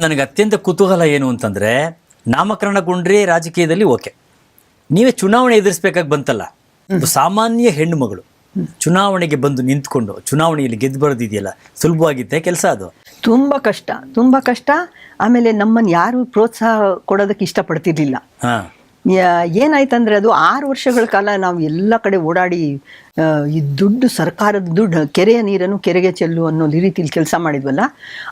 ನನಗೆ ಅತ್ಯಂತ ಕುತೂಹಲ ಏನು ಅಂತಂದ್ರೆ ನಾಮಕರಣಗೊಂಡ್ರೆ ರಾಜಕೀಯದಲ್ಲಿ ಓಕೆ. ನೀವೇ ಚುನಾವಣೆ ಎದುರಿಸ್ಬೇಕಾಗಿ ಬಂತಲ್ಲ. ಸಾಮಾನ್ಯ ಹೆಣ್ಣು ಮಗಳು ಚುನಾವಣೆಗೆ ಬಂದು ನಿಂತ್ಕೊಂಡು ಚುನಾವಣೆಯಲ್ಲಿ ಗೆದ್ದು ಬರೋದಿದೆಯಲ್ಲ ಸುಲಭವಾಗಿದ್ದೆ ಕೆಲಸ ಅದು. ತುಂಬ ಕಷ್ಟ ತುಂಬ ಕಷ್ಟ. ಆಮೇಲೆ ನಮ್ಮನ್ನು ಯಾರು ಪ್ರೋತ್ಸಾಹ ಕೊಡೋದಕ್ಕೆ ಇಷ್ಟಪಡ್ತಿರ್ಲಿಲ್ಲ. ಏನಾಯ್ತಂದ್ರೆ ಅದು ಆರು ವರ್ಷಗಳ ಕಾಲ ನಾವು ಎಲ್ಲ ಕಡೆ ಓಡಾಡಿ ಈ ದುಡ್ಡು ಸರ್ಕಾರದ ದುಡ್ಡು, ಕೆರೆಯ ನೀರನ್ನು ಕೆರೆಗೆ ಚೆಲ್ಲು ಅನ್ನೋ ರೀತಿಲಿ ಕೆಲಸ ಮಾಡಿದ್ವಲ್ಲ,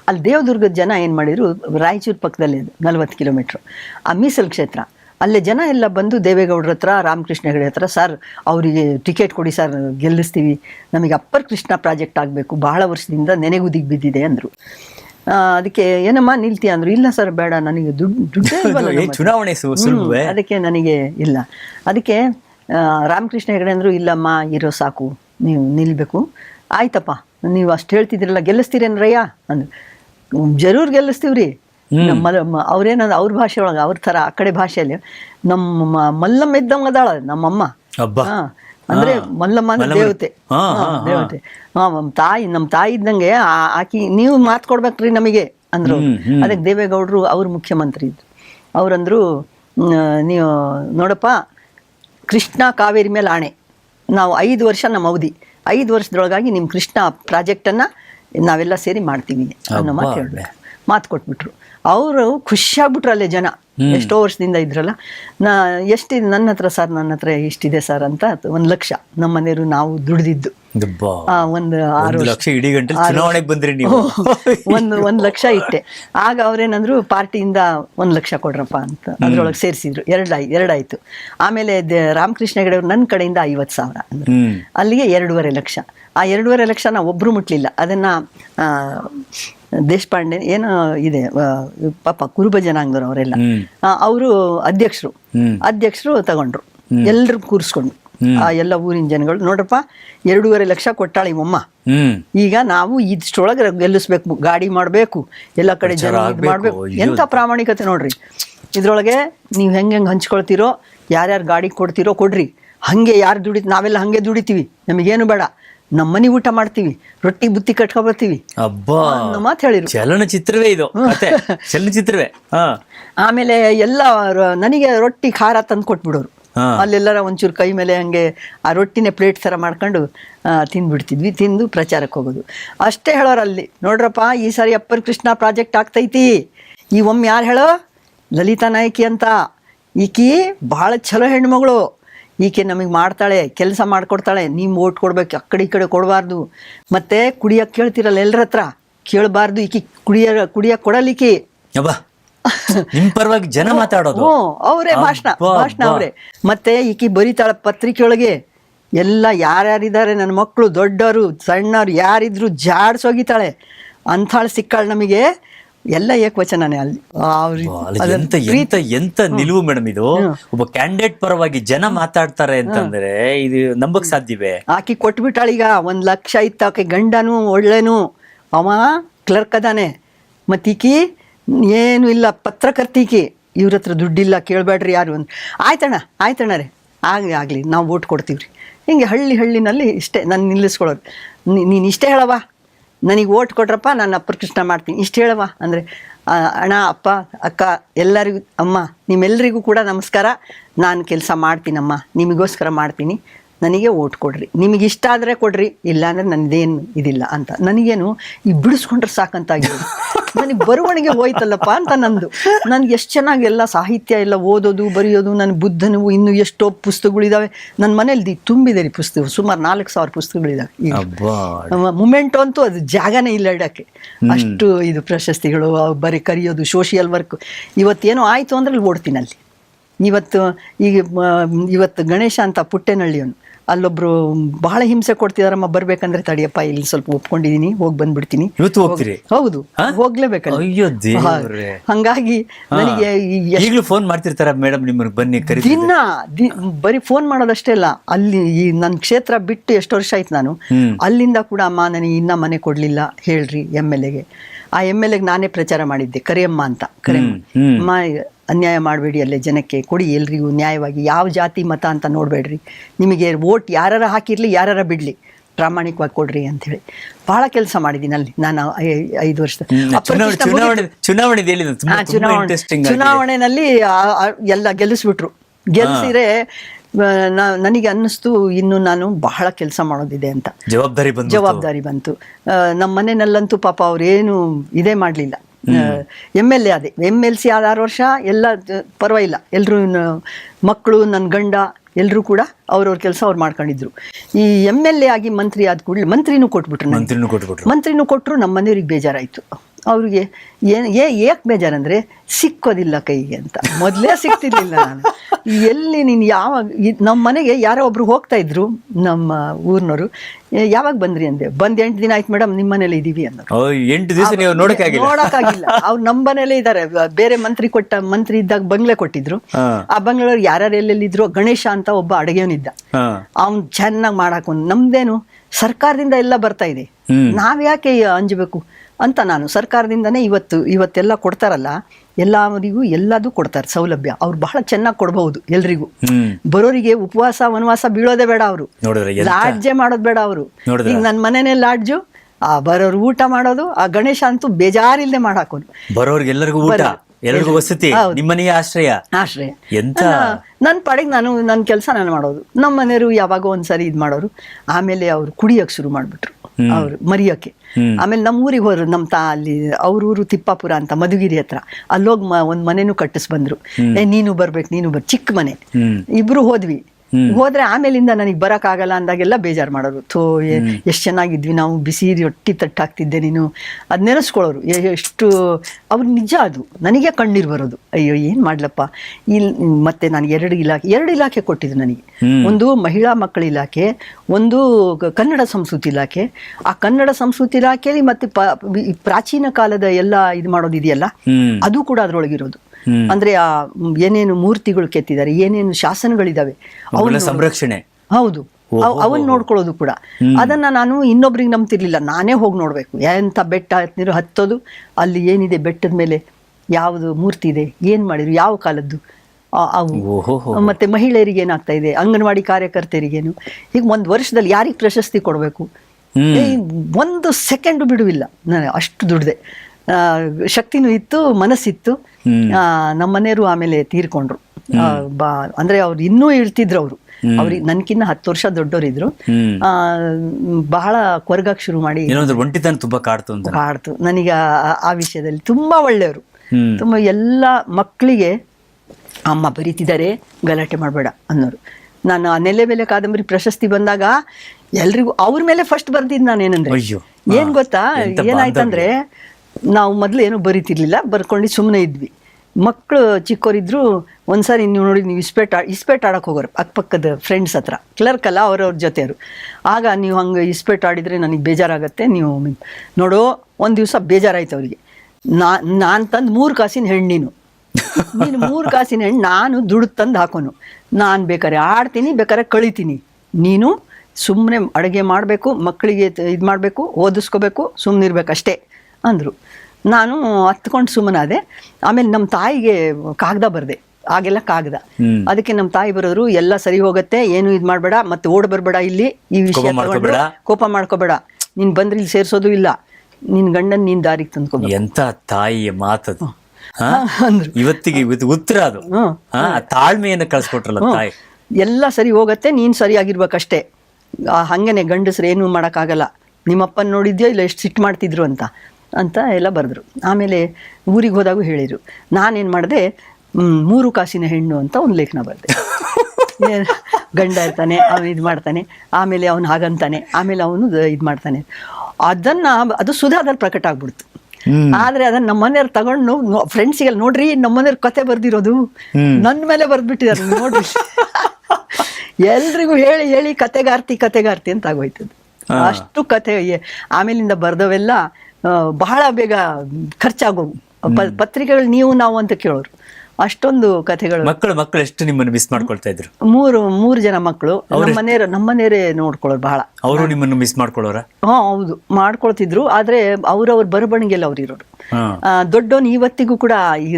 ಅಲ್ಲಿ ದೇವದುರ್ಗದ ಜನ ಏನು ಮಾಡಿದ್ರು, ರಾಯಚೂರು ಪಕ್ಕದಲ್ಲಿ ಅದು, ನಲ್ವತ್ತು ಕಿಲೋಮೀಟ್ರ್. ಆ ಮೀಸಲು ಕ್ಷೇತ್ರ. ಅಲ್ಲೇ ಜನ ಎಲ್ಲ ಬಂದು ದೇವೇಗೌಡರ ಹತ್ರ ರಾಮಕೃಷ್ಣ ಹೆಗಡೆ ಹತ್ರ, ಸರ್, ಅವರಿಗೆ ಟಿಕೆಟ್ ಕೊಡಿ, ಸರ್, ಗೆಲ್ಲಿಸ್ತೀವಿ. ನಮಗೆ ಅಪ್ಪರ್ ಕೃಷ್ಣ ಪ್ರಾಜೆಕ್ಟ್ ಆಗಬೇಕು. ಬಹಳ ವರ್ಷದಿಂದ ನೆನೆಗುದಿಗೆ ಬಿದ್ದಿದೆ ಅಂದರು. ಅದಕ್ಕೆ ಏನಮ್ಮ ನಿಲ್ತೀಯ ಅಂದ್ರು ಇಲ್ಲ ಸರ್ ಬೇಡ ನನಗೆ ದುಡ್ಡು ದುಡ್ಡೇ ಇಲ್ವಲ್ಲ ಏ, ನಮ್ಮ ಹತ್ರ." ಚುನಾವಣೆ ಅದಕ್ಕೆ ನನಗೆ ಇಲ್ಲ. ಅದಕ್ಕೆ ರಾಮಕೃಷ್ಣ ಹೆಗಡೆ ಅಂದ್ರು ಇಲ್ಲಮ್ಮ ಇರೋ ಸಾಕು ನೀವು ನಿಲ್ಬೇಕು. ಆಯ್ತಪ್ಪ ನೀವು ಅಷ್ಟು ಹೇಳ್ತಿದ್ರಲ್ಲ ಗೆಲ್ಲಿಸ್ತೀರೇನ್ರಯ್ಯ ಅಂದ್ರು. "ಹ್ಮ್, ಜರೂರ್ ಗೆಲ್ಲಿಸ್ತೀವ್ರಿ. ನಮ್ಮ ಅವ್ರೇನಂದ್ರೆ ಅವ್ರ ಭಾಷೆ ಒಳಗೆ ಅವ್ರ ಥರ ಆ ಕಡೆ ಭಾಷೆಯಲ್ಲಿ ನಮ್ಮ ಮಲ್ಲಮ್ಮ ಇದ್ದಂಗೆ ಅದಾಳ ನಮ್ಮಮ್ಮ. ಹಾ, ಅಂದ್ರೆ ಮಲ್ಲಮ್ಮ ಅಂದ್ರೆ ದೇವತೆ. ದೇವತೆ. ಹಾ ನಮ್ ತಾಯಿ ತಾಯಿ ಇದ್ದಂಗೆ ಆ- ಆಕಿ ನೀವು ಮಾತು ಕೊಡ್ಬೇಕ್ರಿ ನಮಗೆ ಅಂದ್ರು. ಅದಕ್ಕೆ ದೇವೇಗೌಡರು ಅವ್ರು ಮುಖ್ಯಮಂತ್ರಿ ಇದ್ರು. ಅವ್ರಂದ್ರು "ಮ್, ನೀವು ನೋಡಪ್ಪ ಕೃಷ್ಣ ಕಾವೇರಿ ಮೇಲೆ ಆಣೆ. ನಾವು ಐದು ವರ್ಷ ನಮ್ಮ ಅವಧಿ. ಐದು ವರ್ಷದೊಳಗಾಗಿ ನಿಮ್ಮ ಕೃಷ್ಣ ಪ್ರಾಜೆಕ್ಟನ್ನು ನಾವೆಲ್ಲ ಸೇರಿ ಮಾಡ್ತೀವಿ ಅನ್ನೋ ಮಾತು ಹೇಳಬೇಕು ಮಾತು ಕೊಟ್ಬಿಟ್ರು. ಅವರು ಖುಷಿಯಾಗ್ಬಿಟ್ರು ಅಲ್ಲೇ ಜನ. ಎಷ್ಟೋ ವರ್ಷದಿಂದ ಇದ್ರಲ್ಲ. ನಾ ಎಷ್ಟಿದೆ ನನ್ನ ಹತ್ರ ಸರ್ ನನ್ನ ಹತ್ರ ಎಷ್ಟಿದೆ ಸರ್ ಅಂತ ಒಂದ್ ಲಕ್ಷ. ನಮ್ಮ ಮನೆಯವರು ನಾವು ದುಡ್ದಿದ್ದು. ಒಂದು ಆರು ಲಕ್ಷ ಇಡೀ ಗಂಟೆ ಚುನಾವಣೆಗೆ ಬಂದ್ರಿ ನೀವು. ಒಂದು ಒಂದು ಲಕ್ಷ ಇಟ್ಟೆ. ಆಗ ಅವ್ರೇನಂದ್ರು ಪಾರ್ಟಿಯಿಂದ ಒಂದ್ ಲಕ್ಷ ಕೊಡ್ರಪ್ಪ ಅಂತ. ಅದ್ರೊಳಗೆ ಸೇರಿಸಿದ್ರು. ಎರಡಾಯ್ ಎರಡಾಯ್ತು ಆಮೇಲೆ ರಾಮಕೃಷ್ಣ ಹೆಗಡೆ ನನ್ನ ಕಡೆಯಿಂದ ಐವತ್ತು ಸಾವಿರ ಅಲ್ಲಿಗೆ ಎರಡೂವರೆ ಲಕ್ಷ. ಆ ಎರಡೂವರೆ ಲಕ್ಷ ನಾವು ಒಬ್ರು ಮುಟ್ಲಿಲ್ಲ. ಅದನ್ನ ಆ, ದೇಶಪಾಂಡೆ ಏನೋ ಇದೆ ಪಾಪ ಕುರುಬ ಜನಾಂಗದವ್ರು ಅವರೆಲ್ಲ. ಅವರು ಅಧ್ಯಕ್ಷರು. ಅಧ್ಯಕ್ಷರು ತಗೊಂಡ್ರು. ಎಲ್ರು ಕೂರಿಸ್ಕೊಂಡು. ಆ ಎಲ್ಲ ಊರಿನ ಜನಗಳು. ನೋಡ್ರಪ್ಪ ಎರಡೂವರೆ ಲಕ್ಷ ಕೊಟ್ಟಾಳೆ ಇವಮ್ಮ ಈಗ ನಾವು ಇಷ್ಟೊಳಗೆ ಗೆಲ್ಲಿಸ್ಬೇಕು. ಗಾಡಿ ಮಾಡಬೇಕು. ಎಲ್ಲ ಕಡೆ ಜನ ಮಾಡಬೇಕು. ಎಂಥ ಪ್ರಾಮಾಣಿಕತೆ ನೋಡ್ರಿ. ಇದ್ರೊಳಗೆ ನೀವು ಹೆಂಗೆ ಹೆಂಗೆ ಹಂಚ್ಕೊಳ್ತೀರೋ ಯಾರ್ಯಾರು ಗಾಡಿ ಕೊಡ್ತೀರೋ ಕೊಡ್ರಿ. ಹಂಗೆ ಯಾರು ದುಡಿ ನಾವೆಲ್ಲ ಹಂಗೆ ದುಡಿತೀವಿ. ನಮಗೇನು ಬೇಡ. ನಮ್ಮ ಮನೆ ಊಟ ಮಾಡ್ತೀವಿ ರೊಟ್ಟಿ ಬುತ್ತಿ ಕಟ್ಕೊಬರ್ತೀವಿ ಅಬ್ಬಾ ಅನ್ನೋ ಮಾತು ಹೇಳಿರು. ಚಲನಚಿತ್ರವೇ ಇದು ಕತೆ ಚಲನಚಿತ್ರವೇ ಹಾ. ಆಮೇಲೆ ಎಲ್ಲ ರ- ನನಗೆ ರೊಟ್ಟಿ ಖಾರ ತಂದು ಕೊಟ್ಬಿಡೋರು. ಹಾ. ಅಲ್ಲೆಲ್ಲರ ಒಂಚೂರು ಕೈ ಮೇಲೆ ಹಂಗೆ ಆ ರೊಟ್ಟಿನೇ ಪ್ಲೇಟ್ ಥರ ಮಾಡ್ಕೊಂಡು ಆ, ತಿಂದ್ಬಿಡ್ತಿದ್ವಿ ತಿಂದು ಪ್ರಚಾರಕ್ಕೆ ಹೋಗೋದು. ಅಷ್ಟೇ ಹೇಳೋರು ಅಲ್ಲಿ ನೋಡ್ರಪ್ಪ ಈ ಸಾರಿ ಅಪ್ಪರ್ ಕೃಷ್ಣ ಪ್ರಾಜೆಕ್ಟ್ ಆಗ್ತೈತಿ. ಈ ಒಮ್ಮೆ ಯಾರು ಹೇಳೋ? ಲಲಿತಾ ನಾಯಕಿ ಅಂತ. ಈಕಿ ಭಾಳ ಚಲೋ ಹೆಣ್ಮಗಳು ಈಕೆ ನಮಗೆ ಮಾಡ್ತಾಳೆ ಕೆಲಸ ಮಾಡ್ಕೊಡ್ತಾಳೆ ನೀವು ಓಟ್ ಕೊಡ್ಬೇಕು ಆ ಕಡೆ ಈ ಕಡೆ ಕೊಡಬಾರ್ದು. ಮತ್ತೆ ಕುಡಿಯಕ್ಕೆ ಕೇಳ್ತಿರಲ್ಲ ಎಲ್ಲರ ಹತ್ರ ಕೇಳಬಾರ್ದು ಈಕೆ ಕುಡಿಯ ಕುಡಿಯಕ್ಕೆ ಕೊಡಲಿಕ್ಕೆ. ನಿಮ್ ಪರವಾಗಿ ಜನ ಮಾತಾಡೋದು. ಹ್ಞೂ ಅವರೇ ಭಾಷಣ ಭಾಷಣ. ಅವರೇ. ಮತ್ತೆ ಈಕಿ ಬರೀತಾಳ ಪತ್ರಿಕೆಯೊಳಗೆ ಎಲ್ಲ ಯಾರ್ಯಾರಿದ್ದಾರೆ ನನ್ನ ಮಕ್ಕಳು ದೊಡ್ಡವರು ಸಣ್ಣವ್ರು ಯಾರಿದ್ರು ಜಾಡ್ಸೋಗಿತಾಳೆ ಅಂಥಾಳು ಸಿಕ್ಕಾಳು ನಮಗೆ. ಎಲ್ಲ ಏಕವಚನನೇ ಅಲ್ಲಿ. ಎಂತ ಎಂತ ಎಂತ ನಿಲುವು ಮೇಡಮ್ ಇದು? ಒಬ್ಬ ಕ್ಯಾಂಡಿಡೇಟ್ ಪರವಾಗಿ ಜನ ಮಾತಾಡ್ತಾರೆ ಅಂತಂದ್ರೆ ಇದು ನಂಬಕ್ ಸಾಧ್ಯವೇ? ಆಕಿ ಕೊಟ್ಬಿಟ್ಟಾಳೀಗ ಒಂದ್ ಲಕ್ಷ ಇತ್ತು. ಆಕೆ ಗಂಡನು ಒಳ್ಳೆನು. ಅವ ಕ್ಲರ್ಕ್ ಅದಾನೆ. ಮತ್ತೀಕಿ ಈಕಿ ಏನು ಇಲ್ಲ ಪತ್ರಕರ್ತೀಕಿ ಇವ್ರ ಹತ್ರ ದುಡ್ಡಿಲ್ಲ ಕೇಳಬೇಡ್ರಿ ಯಾರು ಅಂತ. ಆಯ್ತಣ್ಣ ಆಯ್ತಣ್ಣ ರೀ. ಆಗಲಿ ಆಗಲಿ ನಾವು ಓಟ್ ಕೊಡ್ತೀವಿ ರೀ ಹಿಂಗೆ ಹಳ್ಳಿ ಹಳ್ಳಿನಲ್ಲಿ ಇಷ್ಟೇ ನಾನು ನಿಲ್ಲಿಸ್ಕೊಳ್ಳೋದು. ನೀನು ಇಷ್ಟೇ ಹೇಳವ ನನಗೆ ಓಟ್ ಕೊಟ್ರಪ್ಪ ನಾನು ಅಪ್ಪರ ಕೃಷ್ಣ ಮಾಡ್ತೀನಿ. ಇಷ್ಟು ಹೇಳವ ಅಂದರೆ ಅಣ್ಣ ಅಪ್ಪ ಅಕ್ಕ ಎಲ್ಲರಿಗೂ ಅಮ್ಮ ನಿಮ್ಮೆಲ್ಲರಿಗೂ ಕೂಡ ನಮಸ್ಕಾರ. ನಾನು ಕೆಲಸ ಮಾಡ್ತೀನಮ್ಮ ನಿಮಗೋಸ್ಕರ ಮಾಡ್ತೀನಿ. ನನಗೆ ಓಟ್ ಕೊಡ್ರಿ. ನಿಮಗೆ ಇಷ್ಟ ಆದರೆ ಕೊಡ್ರಿ ಇಲ್ಲ ಅಂದರೆ ನನ್ನದೇನು ಇದಿಲ್ಲ ಅಂತ. ನನಗೇನು ಈ ಬಿಡಿಸ್ಕೊಂಡ್ರೆ ಸಾಕಂತಾಗಿದೆ ನನಗೆ ಬರವಣಿಗೆ ಹೋಯ್ತಲ್ಲಪ್ಪ ಅಂತ ನಂದು. ನನಗೆ ಎಷ್ಟು ಚೆನ್ನಾಗಿ ಎಲ್ಲ ಸಾಹಿತ್ಯ ಎಲ್ಲ ಓದೋದು ಬರೆಯೋದು ನನ್ನ ಬುದ್ಧನು ಇನ್ನೂ ಎಷ್ಟೋ ಪುಸ್ತಕಗಳಿದ್ದಾವೆ ನನ್ನ ಮನೇಲಿ ತುಂಬಿದೆ ರೀ ಪುಸ್ತಕ ಸುಮಾರು ನಾಲ್ಕು ಸಾವಿರ ಪುಸ್ತಕಗಳಿದ್ದಾವೆ ಈಗ. ಅಬ್ಬಾ. ಅಂತೂ ಅದು ಜಾಗನೇ ಇಲ್ಲ ಇಡಕ್ಕೆ. ಅಷ್ಟು ಇದು ಪ್ರಶಸ್ತಿಗಳು ಬರೀ ಕರೆಯೋದು ಸೋಷಿಯಲ್ ವರ್ಕ್ ಇವತ್ತೇನೋ ಆಯಿತು ಅಂದ್ರೆ ಅಲ್ಲಿ ಓಡ್ತೀನಿ ಅಲ್ಲಿ ಇವತ್ತು ಈಗ ಇವತ್ತು ಗಣೇಶ ಅಂತ ಪುಟ್ಟೆನಹಳ್ಳಿಯವನು. ಅಲ್ಲೊಬ್ರು ಬಹಳ ಹಿಂಸೆ ಕೊಡ್ತಿದಾರಮ್ಮ ಬರ್ಬೇಕಂದ್ರೆ ತಡಿಯಪ್ಪ ಇಲ್ಲಿ ಸ್ವಲ್ಪ ಒಪ್ಕೊಂಡಿದೀನಿ ಹೋಗಿ ಬಂದ್ಬಿಡ್ತೀನಿ. ಇವತ್ತು ಹೋಗ್ತೀರಿ ಹೌದು ಹೋಗ್ಲೇಬೇಕು ಹೋಗ್ಲೇಬೇಕಲ್ಲ ಅಯ್ಯೋ ದೇವ್ರೇ. ಹಂಗಾಗಿ ನನಗೆ ಈ ಎಷ್ಟ್ ಈಗಲೂ ಫೋನ್ ಮಾಡ್ತಿರ್ತಾರ ಮೇಡಮ್ ನಿಮ್ಮನ್ನ ಬನ್ನಿ ಕರಿ ದಿನ ದಿ- ಬರೀ ಫೋನ್ ಮಾಡೋದಷ್ಟೇ ಅಲ್ಲ ಅಲ್ಲಿ ಈ ನನ್ನ ಕ್ಷೇತ್ರ ಬಿಟ್ಟು ಎಷ್ಟು ವರ್ಷ ಆಯ್ತು ನಾನು ಹ್ಮ್. ಅಲ್ಲಿಂದ ಕೂಡ ಅಮ್ಮ ನನಗೆ ಇನ್ನ ಮನೆ ಕೊಡ್ಲಿಲ್ಲ ಹೇಳ್ರಿ ಎಂ ಎಲ್ ಎಗೆ. ಆ ಎಂ ಎಲ್ ಎಗೆ ನಾನೇ ಪ್ರಚಾರ ಮಾಡಿದ್ದೆ ಕರಿಯಮ್ಮ ಅಂತ ಕರಿಯಮ್ಮ. ಹ್ಮ್. ಅಮ್ಮ ಅನ್ಯಾಯ ಮಾಡಬೇಡಿ ಅಲ್ಲೇ ಜನಕ್ಕೆ ಕೊಡಿ ಎಲ್ರಿಗೂ ನ್ಯಾಯವಾಗಿ ಯಾವ ಜಾತಿ ಮತ ಅಂತ ನೋಡಬೇಡ್ರಿ. ನಿಮಗೆ ವೋಟ್ ಯಾರಾರ ಹಾಕಿರ್ಲಿ ಯಾರಾರ ಬಿಡ್ಲಿ ಪ್ರಾಮಾಣಿಕವಾಗಿ ಕೊಡ್ರಿ ಹೇಳಿ. ಬಹಳ ಕೆಲಸ ಮಾಡಿದ್ದೀನಿ ಅಲ್ಲಿ ನಾನು ಐ- ಐದು ವರ್ಷ. ಚುನಾವಣೆ ಚುನಾವಣೆನಲ್ಲಿ ಎಲ್ಲ ಗೆಲ್ಲಿಸ್ಬಿಟ್ರು. ಗೆಲ್ಲಿಸಿದ್ರೆ ನನಗೆ ಅನ್ನಿಸ್ತು ಇನ್ನು ನಾನು ಬಹಳ ಕೆಲಸ ಮಾಡೋದಿದೆ ಅಂತ. ಜವಾಬ್ದಾರಿ ಬಂತು ಜವಾಬ್ದಾರಿ ಬಂತು. ನಮ್ಮ ಮನೆಯಲ್ಲಂತೂ ಪಾಪ ಅವ್ರೇನು ಇದೇ ಮಾಡಲಿಲ್ಲ. ಎಂ ಎಲ್ ಎ ಅದೇ ಎಂ ಎಲ್ ಸಿ ಆದ ಆರು ವರ್ಷ ಎಲ್ಲ ಪರವಾಗಿಲ್ಲ. ಎಲ್ಲರೂ ಮಕ್ಕಳು ನನ್ನ ಗಂಡ ಎಲ್ಲರೂ ಕೂಡ ಅವ್ರವ್ರ ಕೆಲಸ ಅವ್ರು ಮಾಡ್ಕೊಂಡಿದ್ರು. ಈ ಎಂ ಎಲ್ ಎ ಆಗಿ ಮಂತ್ರಿ ಆದ ಕೂಡಲೇ ಮಂತ್ರಿನೂ ಕೊಟ್ಬಿಟ್ರು ಮಂತ್ರಿನೂ ಕೊಟ್ಬಿಟ್ರು. ಮಂತ್ರಿನೂ ಕೊಟ್ಟರು ನಮ್ಮ ಮನೆಯವ್ರಿಗೆ ಬೇಜಾರಾಯಿತು. ಅವ್ರಿಗೆ ಏನು ಏ ಏಕೆ ಬೇಜಾರಂದರೆ ಸಿಕ್ಕೋದಿಲ್ಲ ಕೈಗೆ ಅಂತ. ಮೊದಲೇ ಸಿಗ್ತಿರ್ಲಿಲ್ಲ ನಾನು. ಎಲ್ಲಿ ನೀನು ಯಾವಾಗ ನಮ್ಮ ಮನೆಗೆ ಯಾರೋ ಒಬ್ರು ಹೋಗ್ತಾ ಇದ್ರು ನಮ್ಮ ಊರಿನವರು ಯಾವಾಗ ಬಂದ್ರಿ ಅಂದೆ. ಬಂದ್ ಎಂಟು ದಿನ ಆಯ್ತು ಮೇಡಮ್ ನಿಮ್ಮ ಮನೇಲಿ ಇದೀವಿ ಅಂತ ಎಂಟು ದಿವಸ ನೀವು ನೋಡಕ್ಕಾಗಿಲ್ಲ ಅವ್ರು ನಮ್ಮ ಮನೇಲೇ ಇದ್ದಾರೆ ಬೇರೆ ಮಂತ್ರಿ ಕೊಟ್ಟ ಮಂತ್ರಿ ಇದ್ದಾಗ ಬಂಗ್ಲೆ ಕೊಟ್ಟಿದ್ರು. ಆ ಬಂಗ್ಲೆಯವ್ರು ಯಾರ್ಯಾರು ಎಲ್ಲೆಲ್ಲಿದ್ರು ಗಣೇಶ ಅಂತ ಒಬ್ಬ ಅಡುಗೆಯವನಿದ್ದ. ಅವ್ನು ಚೆನ್ನಾಗಿ ಮಾಡಾಕೊಂಡು ನಮ್ದೇನು ಸರ್ಕಾರದಿಂದ ಎಲ್ಲ ಬರ್ತಾ ಇದೆ. ನಾವ್ಯಾಕೆ ನಾವ್ ಯಾಕೆ ಅಂಜಬೇಕು? ಅಂತ ನಾನು ಸರ್ಕಾರದಿಂದನೇ ಇವತ್ತು ಇವತ್ತೆಲ್ಲ ಕೊಡ್ತಾರಲ್ಲ ಎಲ್ಲರಿಗೂ ಎಲ್ಲದೂ ಕೊಡ್ತಾರೆ ಸೌಲಭ್ಯ. ಅವ್ರು ಬಹಳ ಚೆನ್ನಾಗಿ ಕೊಡಬಹುದು ಎಲ್ರಿಗೂ. ಬರೋರಿಗೆ ಉಪವಾಸ ವನವಾಸ ಬೀಳೋದೆ ಬೇಡ ಅವರು. ಲಾಡ್ಜೆ ಮಾಡೋದು ಬೇಡ ಅವರು? ಈಗ ನನ್ನ ಮನೆನೇ ಲಾಡ್ಜು ಆ ಬರೋರು ಊಟ ಮಾಡೋದು ಆ ಗಣೇಶ ಅಂತೂ ಬೇಜಾರಿಲ್ಲದೆ ಮಾಡಾಕೋದು. ಬರೋರಿಗೆಲ್ಲರಿಗೂ ಊಟ. ಎಲ್ಲರಿಗೂ ವಸತಿ ನಿಮ್ಮನೆಯ ಆಶ್ರಯ. ಆಶ್ರಯ. ಎಂತ? ನನ್ನ ಪಾಡಿಗೆ ನಾನು ನನ್ನ ಕೆಲಸ ನಾನು ಮಾಡೋದು. ನಮ್ಮ ಮನೆಯವರು ಯಾವಾಗೋ ಒಂದ್ಸರಿ ಇದು ಮಾಡೋರು. ಆಮೇಲೆ ಅವರು ಕುಡಿಯೋಕೆ ಶುರು ಮಾಡಿಬಿಟ್ರು. ಅವ್ರು ಮರಿಯೋಕೆ ಆಮೇಲೆ ನಮ್ಮ ಊರಿಗೆ ಹೋದ್ರು ನಮ್ಮ ತಾ ಅಲ್ಲಿ ಅವ್ರ ಊರು ತಿಪ್ಪಾಪುರ ಅಂತ ಮಧುಗಿರಿ ಹತ್ರ. ಅಲ್ಲೋಗಿ ಮ ಒಂದು ಮನೆನೂ ಕಟ್ಟಿಸ್ ಬಂದ್ರು. ಏ ನೀನು ಬರ್ಬೇಕು ನೀನು ಬರ್ ಚಿಕ್ಕ ಮನೆ. ಇಬ್ರು ಹೋದ್ವಿ. ಹೋದ್ರೆ ಆಮೇಲಿಂದ ನನಗೆ ಬರೋಕ್ಕಾಗಲ್ಲ ಅಂದಾಗೆಲ್ಲ ಬೇಜಾರು ಮಾಡೋರು ಥೋ ಎಷ್ಟು ಚೆನ್ನಾಗಿದ್ವಿ ನಾವು ಬಿಸಿ ರೊಟ್ಟಿ ತಟ್ಟಾಗ್ತಿದ್ದೆ ನೀನು. ಅದ್ ನೆನೆಸ್ಕೊಳ್ಳೋರು. ಎಷ್ಟು ಅವ್ರು ನಿಜ ಅದು. ನನಗೆ ಕಣ್ಣೀರು ಬರೋದು. ಅಯ್ಯೋ ಏನು ಮಾಡ್ಲಪ್ಪ? ಇಲ್ಲಿ ಮತ್ತೆ ನಾನು ಎರಡು ಇಲಾಖೆ ಎರಡು ಇಲಾಖೆ ಕೊಟ್ಟಿದ್ದು ನನಗೆ. ಒಂದು ಮಹಿಳಾ ಮಕ್ಕಳ ಇಲಾಖೆ ಒಂದು ಕನ್ನಡ ಸಂಸ್ಕೃತಿ ಇಲಾಖೆ. ಆ ಕನ್ನಡ ಸಂಸ್ಕೃತಿ ಇಲಾಖೆಯಲ್ಲಿ ಮತ್ತೆ ಪ್ರಾಚೀನ ಕಾಲದ ಎಲ್ಲ ಇದು ಮಾಡೋದಿದೆಯಲ್ಲ? ಅದು ಕೂಡ ಅದ್ರೊಳಗಿರೋದು. ಅಂದ್ರೆ ಆ ಏನೇನು ಮೂರ್ತಿಗಳು ಕೆತ್ತಿದ್ದಾರೆ ಏನೇನು ಶಾಸನಗಳಿದಾವೆ ಅವನ್ನ ಸಂರಕ್ಷಣೆ. ಹೌದು. ಅವ್- ಅವನ್ ನೋಡ್ಕೊಳ್ಳೋದು ಕೂಡ. ಅದನ್ನ ನಾನು ಇನ್ನೊಬ್ರಿಗೆ ನಂಬ್ತಿರ್ಲಿಲ್ಲ. ನಾನೇ ಹೋಗಿ ನೋಡ್ಬೇಕು. ಎಂತ ಬೆಟ್ಟ ಹತ್ತಿರೋ ಹತ್ತೋದು ಅಲ್ಲಿ ಏನಿದೆ ಬೆಟ್ಟದ ಮೇಲೆ ಯಾವುದು ಮೂರ್ತಿ ಇದೆ ಏನ್ ಮಾಡಿದ್ರು ಯಾವ ಕಾಲದ್ದು ಆ- ಅವು. ಮತ್ತೆ ಮಹಿಳೆಯರಿಗೆ ಏನಾಗ್ತಾ ಇದೆ ಅಂಗನವಾಡಿ ಕಾರ್ಯಕರ್ತರಿಗೇನು. ಈಗ ಒಂದು ವರ್ಷದಲ್ಲಿ ಯಾರಿಗೆ ಪ್ರಶಸ್ತಿ ಕೊಡಬೇಕು? ಒಂದು ಸೆಕೆಂಡ್ ಬಿಡುವಿಲ್ಲ. ನಾನು ಅಷ್ಟು ದುಡ್ದೆ. ಶಕ್ತಿನೂ ಇತ್ತು ಮನಸ್ಸಿತ್ತು. ನಮ್ಮ ಮನೆಯವರು ಆಮೇಲೆ ತೀರ್ಕೊಂಡ್ರು. ಬಾ ಅಂದ್ರೆ ಅವ್ರು ಇನ್ನೂ ಇಳ್ತಿದ್ರು ಅವರು. ಅವ್ರಿಗೆ ನನ್ಕಿನ್ನ ಹತ್ತು ವರ್ಷ ದೊಡ್ಡವರಿದ್ರು. ಆ, ಬಹಳ ಕೊರಗಕ್ಕೆ ಶುರು ಮಾಡಿ. ಒಂಟಿತನ ತುಂಬಾ ಕಾಡ್ತು ಅಂತ. ಕಾಡ್ತು. ನನಗೆ ಆ- ವಿಷಯದಲ್ಲಿ ತುಂಬಾ ಒಳ್ಳೆಯವರು. ತುಂಬಾ ಎಲ್ಲ ಮಕ್ಕಳಿಗೆ ಅಮ್ಮ ಬರೀತಿದ್ದಾರೆ ಗಲಾಟೆ ಮಾಡಬೇಡ ಅನ್ನೋರು. ನಾನು ಆ ನೆಲೆ ಮೇಲೆ ಕಾದಂಬರಿ ಪ್ರಶಸ್ತಿ ಬಂದಾಗ ಎಲ್ರಿಗೂ ಅವ್ರ ಮೇಲೆ ಫಸ್ಟ್ ಬರ್ದಿದ್ದು ನಾನು ಏನಂದ್ರೆ ಅಯ್ಯೋ. ಏನ್ ಗೊತ್ತಾ? ಏನಾಯ್ತಂದ್ರೆ ನಾವು ಮೊದಲು ಏನು ಬರೀತಿರ್ಲಿಲ್ಲ. ಬರ್ಕೊಂಡು ಸುಮ್ಮನೆ ಇದ್ವಿ. ಮಕ್ಕಳು ಚಿಕ್ಕವರಿದ್ರು ಒಂದ್ಸಾರಿ ನೀವು ನೋಡಿ ನೀವು ಇಸ್ಪೇಟ್ ಇಸ್ಪೇಟ್ ಆಡಕ್ಕೆ ಹೋಗೋರು, ಅಕ್ಕಪಕ್ಕದ ಫ್ರೆಂಡ್ಸ್ ಹತ್ರ. ಕ್ಲರ್ಕ್ ಅಲ್ಲ, ಅವ್ರವ್ರ ಜೊತೆಯವರು. ಆಗ ನೀವು ಹಂಗೆ ಇಸ್ಪೇಟ್ ಆಡಿದರೆ ನನಗೆ ಬೇಜಾರಾಗತ್ತೆ, ನೀವು ನೋಡೋ, ಒಂದು ದಿವಸ ಬೇಜಾರಾಯ್ತು ಅವರಿಗೆ. ನಾ, ನಾನು ತಂದು ಮೂರು ಕಾಸಿನ ಹೆಣ್ಣು ನೀನು. ನೀನು ಮೂರು ಕಾಸಿನ ಹೆಣ್ಣು ನಾನು ದುಡ್ದು ತಂದು ಹಾಕೋನು. ನಾನು ಬೇಕಾದ್ರೆ ಆಡ್ತೀನಿ ಬೇಕಾದ್ರೆ ಕಳಿತೀನಿ. ನೀನು ಸುಮ್ಮನೆ ಅಡುಗೆ ಮಾಡಬೇಕು ಮಕ್ಕಳಿಗೆ ಇದು ಮಾಡಬೇಕು, ಓದಿಸ್ಕೋಬೇಕು ಸುಮ್ಮನಿರ್ಬೇಕು ಅಷ್ಟೇ ಅಂದರು. ನಾನು ಹತ್ಕೊಂಡು ಸುಮ್ಮನಾದೆ ಆಮೇಲೆ ನಮ್ಮ ತಾಯಿಗೆ ಕಾಗದ ಬರದೆ ಆಗೆಲ್ಲ ಕಾಗದ. ಅದಕ್ಕೆ ನಮ್ಮ ತಾಯಿ ಬರೋರು ಎಲ್ಲ ಸರಿ ಹೋಗುತ್ತೆ ಏನು ಇದು ಮಾಡಬೇಡ ಮತ್ತೆ ಓಡ್ ಬರಬೇಡ ಇಲ್ಲಿ ಈ ವಿಷಯ ಕೋಪ ಮಾಡ್ಕೋಬೇಡ. ಕೋಪ ಮಾಡ್ಕೋಬೇಡ. ನೀನು ಬಂದ್ರೆ ಇಲ್ಲಿ ಸೇರಿಸೋದು ಇಲ್ಲ. ನಿನ್ ಗಂಡನ್ ನೀನ್ ದಾರಿಗೆ ತಂದ್ಕೋ ಎಂತ ತಾಯಿಯ ಮಾತದು? ಅಂದ್ರು. ಇವತ್ತಿಗೆ ಉತ್ತರ ಅದು. ತಾಳ್ಮೆಯನ್ನು ಕಳ್ಸಿಕೊಟ್ರಲ್ಲ ತಾಯಿ. ಎಲ್ಲ ಸರಿ ಹೋಗತ್ತೆ ನೀನ್ ಸರಿಯಾಗಿರ್ಬೇಕಷ್ಟೇ ಹಂಗೇನೆ ಗಂಡಸ್ರು ಏನೂ ಮಾಡೋಕ್ಕಾಗಲ್ಲ. ನಿಮ್ಮಪ್ಪನ ನೋಡಿದ್ಯೋ ಇಲ್ಲ ಎಷ್ಟು ಸಿಟ್ಟು ಮಾಡ್ತಿದ್ರು ಅಂತ. ಅಂತ ಎಲ್ಲ ಬರೆದ್ರು. ಆಮೇಲೆ ಊರಿಗೆ ಹೋದಾಗೂ ಹೇಳಿದರು. ನಾನೇನು ಮಾಡಿದೆ ಮೂರು ಕಾಸಿನ ಹೆಣ್ಣು ಅಂತ ಒಂದು ಲೇಖನ ಬರೆದೆ. ಗಂಡ ಇರ್ತಾನೆ ಅವನು ಇದು ಮಾಡ್ತಾನೆ ಆಮೇಲೆ ಅವನು ಹಾಗಂತಾನೆ ಆಮೇಲೆ ಅವನು ಇದು ಮಾಡ್ತಾನೆ. ಅದನ್ನು ಅದು ಸುಧಾದಲ್ಲಿ ಪ್ರಕಟ ಆಗ್ಬಿಡ್ತು. ಆದ್ರೆ ಅದನ್ನ ನಮ್ಮ ಮನೆಯವ್ರು ತಗೊಂಡು ಫ್ರೆಂಡ್ಸಿಗೆಲ್ಲ ನೋಡ್ರಿ ನಮ್ಮ ಮನೆಯವ್ರ ಕತೆ ಬರ್ದಿರೋದು. ನನ್ನ ಮೇಲೆ ಬರ್ದ್ಬಿಟ್ಟಿದ್ದಾರೆ ನೋಡ್ರಿ. ಎಲ್ರಿಗೂ ಹೇಳಿ ಹೇಳಿ ಕತೆಗಾರ್ತಿ ಕತೆಗಾರ್ತಿ ಅಂತ ಆಗೋಯ್ತದು ಅಷ್ಟು ಕತೆ ಆಮೇಲಿಂದ ಬರ್ದವೆಲ್ಲ ಬಹಳ ಬೇಗ ಖರ್ಚಾಗೋವು ಪತ್ರಿಕೆಗಳು ನೀವು ನಾವು ಅಂತ ಕೇಳೋರು. ಅಷ್ಟೊಂದು ಕಥೆಗಳು. ಮಕ್ಕಳು ಮಕ್ಕಳು ಎಷ್ಟು ನಿಮ್ಮನ್ನು ಮಿಸ್ ಮಾಡ್ಕೊಳ್ತಾ ಇದ್ರು? ಮೂರು ಮೂರು ಜನ ಮಕ್ಕಳು. ನಮ್ಮನೇರ ನಮ್ಮನೇರೇ ನೋಡ್ಕೊಳ್ಳೋರು ಬಹಳ. ಅವರು ನಿಮ್ಮನ್ನು ಮಿಸ್ ಮಾಡ್ಕೊಳ್ಳೋರ? ಹಾ ಹೌದು. ಮಾಡ್ಕೊಳ್ತಿದ್ರು. ಆದ್ರೆ ಅವ್ರವ್ರ ಬರವಣಿಗೆಲ್ಲ ಅವ್ರು ಇರೋರು. ದೊಡ್ಡವನು ಇವತ್ತಿಗೂ ಕೂಡ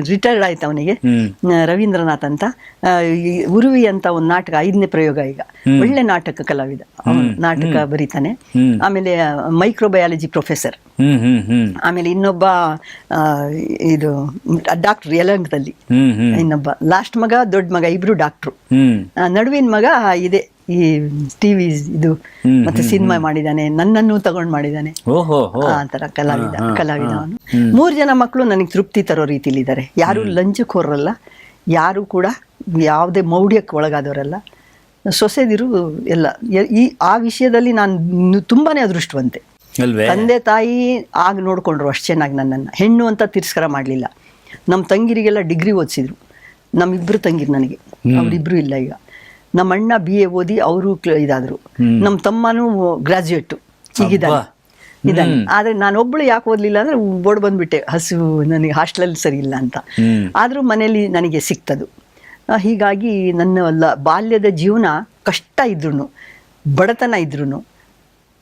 ರಿಟೈರ್ಡ್ ಆಯ್ತು ಅವನಿಗೆ. ರವೀಂದ್ರನಾಥ್ ಅಂತ. ಉರುವಿ ಅಂತ ಒಂದು ನಾಟಕ ಐದನೇ ಪ್ರಯೋಗ ಈಗ. ಒಳ್ಳೆ ನಾಟಕ ಕಲಾವಿದ. ನಾಟಕ ಬರೀತಾನೆ. ಆಮೇಲೆ ಮೈಕ್ರೋಬಯಾಲಜಿ ಪ್ರೊಫೆಸರ್ ಆಮೇಲೆ ಇನ್ನೊಬ್ಬ ಇದು ಡಾಕ್ಟರ್ ಹ್ಮ್. ಇನ್ನೊಬ್ಬ. ಲಾಸ್ಟ್ ಮಗ ದೊಡ್ಡ ಮಗ ಇಬ್ರು ಡಾಕ್ಟ್ರು. ನಡುವಿನ ಮಗ ಇದೆ ಈ ಟಿವಿ ಇದು ಮತ್ತೆ ಸಿನಿಮಾ ಮಾಡಿದಾನೆ ನನ್ನನ್ನು ತಗೊಂಡ್ ಮಾಡಿದಾನೆ. ಆತರ ಕಲಾವಿದ ಕಲಾವಿದ. ಅವನು. ಮೂರು ಜನ ಮಕ್ಕಳು ನನಗೆ ತೃಪ್ತಿ ತರೋ ರೀತಿಲಿ ಇದ್ದಾರೆ ಯಾರು ಲಂಚಕೋರಲ್ಲ ಯಾರು ಕೂಡ ಯಾವುದೇ ಮೌಢ್ಯಕ್ಕೆ ಒಳಗಾದವರಲ್ಲ. ಸೊಸೆದಿರು ಎಲ್ಲ ಈ ಆ ವಿಷಯದಲ್ಲಿ ನಾನು ತುಂಬಾನೇ ಅದೃಷ್ಟವಂತೆ. ತಂದೆ ತಾಯಿ ಆಗ ನೋಡ್ಕೊಂಡ್ರು ಅಷ್ಟು ಚೆನ್ನಾಗಿ ನನ್ನನ್ನು. ಹೆಣ್ಣು ಅಂತ ತಿರಸ್ಕಾರ ಮಾಡಲಿಲ್ಲ. ನಮ್ಮ ತಂಗಿರಿಗೆಲ್ಲ ಡಿಗ್ರಿ ಓದಿಸಿದ್ರು. ನಮ್ಮಿಬ್ರು ತಂಗಿರು ನನಗೆ. ಅವರಿಬ್ರು ಇಲ್ಲ ಈಗ. ನಮ್ಮ ಅಣ್ಣ ಬಿ ಎ ಓದಿ ಅವರು ಇದಾದ್ರು. ನಮ್ಮ ತಮ್ಮನೂ ಗ್ರಾಜ್ಯುಯೇಟು ಹೀಗಿದ್ದಾನೆ ಅಬ್ಬಾ. ಇದ್ದಾನೆ. ಆದ್ರೆ ನಾನು ಒಬ್ಬಳು ಯಾಕೆ ಓದಲಿಲ್ಲ ಅಂದ್ರೆ ಬೋರ್ಡ್ ಬಂದ್ಬಿಟ್ಟೆ. ಹಸು ನನಗೆ ಹಾಸ್ಟೆಲಲ್ಲಿ ಸರಿ ಇಲ್ಲ ಅಂತ. ಆದರೂ ಮನೆಯಲ್ಲಿ ನನಗೆ ಸಿಕ್ತದು. ಹೀಗಾಗಿ ನನ್ನ ಬಾಲ್ಯದ ಜೀವನ ಕಷ್ಟ ಇದ್ರೂ ಬಡತನ ಇದ್ರೂ